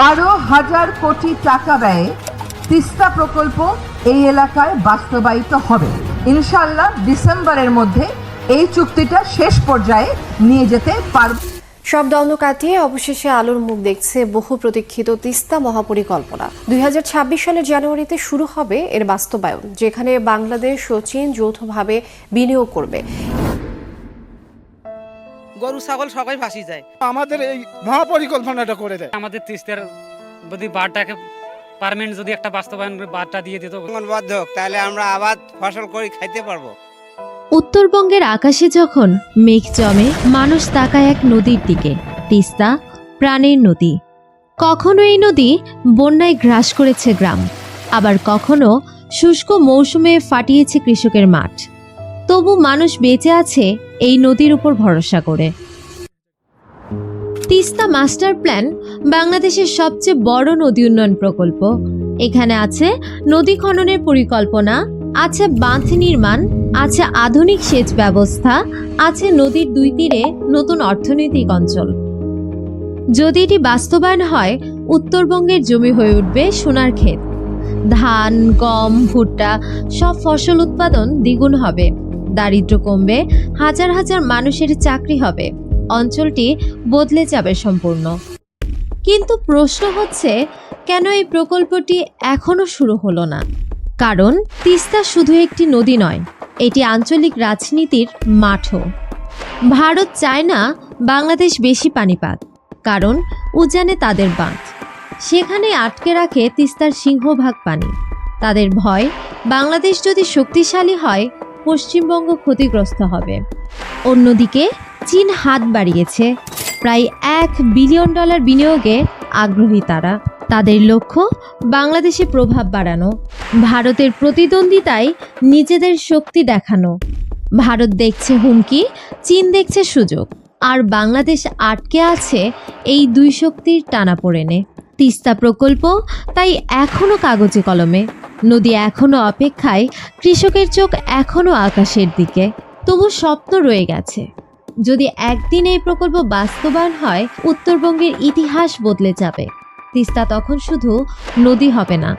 বারো হাজার কোটি টাকা ব্যয়ে তিস্তা প্রকল্প এই এলাকায় বাস্তবায়িত হবে। ইনশাল্লাহ ডিসেম্বরের মধ্যে এই চুক্তিটা শেষ পর্যায়ে নিয়ে যেতে পারব। সব দ্বন্দ্ব কাটিয়ে অবশেষে আলোর মুখ দেখছে বহু প্রতীক্ষিত তিস্তা মহাপরিকল্পনা। দুই হাজার ছাব্বিশ সালের জানুয়ারিতে শুরু হবে এর বাস্তবায়ন, যেখানে বাংলাদেশ ও চীন যৌথভাবে বিনিয়োগ করবে। গরু ছাগল সবাই ভাসি যায়। আমাদের এই মহাপরিকল্পনাটা করে দেয়। আমাদের তিস্তার যদি বারটাকে পারমানেন্ট যদি একটা বাস্তবায়ন করে বারটা দিয়ে দিত। হোক তাহলে আমরা আবাদ ফসল করে খাইতে পারব। উত্তরবঙ্গের আকাশে যখন মেঘ জমে মানুষ তাকায় এক নদীর দিকে। তিস্তা প্রাণের নদী। কখনো এই নদী বন্যায় গ্রাস করেছে গ্রাম। আবার কখনো শুষ্ক মৌসুমে ফাটিয়েছে কৃষকের মাঠ। তবু মানুষ বেঁচে আছে এই নদীর উপর ভরসা করে। তিস্তা মাস্টার প্ল্যান বাংলাদেশের সবচেয়ে বড় নদী উন্নয়ন প্রকল্প। এখানে আছে নদী খননের পরিকল্পনা, আছে বাঁধ নির্মাণ, আছে আধুনিক সেচ ব্যবস্থা, আছে নদীর দুই তীরে নতুন অর্থনৈতিক অঞ্চল। যদি এটি বাস্তবায়ন হয়, উত্তরবঙ্গের জমি হয়ে উঠবে সোনার ক্ষেত। ধান, গম, ভুট্টা সব ফসল উৎপাদন দ্বিগুণ হবে। দারিদ্র্য কমবে, হাজার হাজার মানুষের চাকরি হবে। অঞ্চলটি বদলে যাবে সম্পূর্ণ। কিন্তু প্রশ্ন হচ্ছে, কেন এই প্রকল্পটি এখনও শুরু হলো না? কারণ তিস্তা শুধু একটি নদী নয়, এটি আঞ্চলিক রাজনীতির মাঠও। ভারত চায় না বাংলাদেশ বেশি পানি পাক কারণ উজানে তাদের বাঁধ। সেখানে আটকে রাখে তিস্তার সিংহভাগ পানি। তাদের ভয়, বাংলাদেশ যদি শক্তিশালী হয় পশ্চিমবঙ্গ ক্ষতিগ্রস্ত হবে। অন্যদিকে, চীন হাত বাড়িয়েছে। প্রায় এক বিলিয়ন ডলার বিনিয়োগে আগ্রহী তারা। তাদের লক্ষ্য, বাংলাদেশে প্রভাব বাড়ানো, ভারতের প্রতিদ্বন্দ্বিতায় নিজেদের শক্তি দেখানো। ভারত দেখছে হুমকি, চীন দেখছে সুযোগ। আর বাংলাদেশ আটকে আছে এই দুই শক্তির টানাপোড়েনে। তিস্তা প্রকল্প তাই এখনও কাগজে কলমে। নদী এখনও অপেক্ষায়, কৃষকের চোখ এখনও আকাশের দিকে। তবু স্বপ্ন রয়ে গেছে। যদি একদিন এই প্রকল্প বাস্তবায়ন হয়, উত্তরবঙ্গের ইতিহাস বদলে যাবে। তিস্তা তখন শুধু নদী হবে না,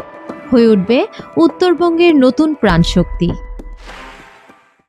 হয়ে উঠবে উত্তরবঙ্গের নতুন প্রাণশক্তি।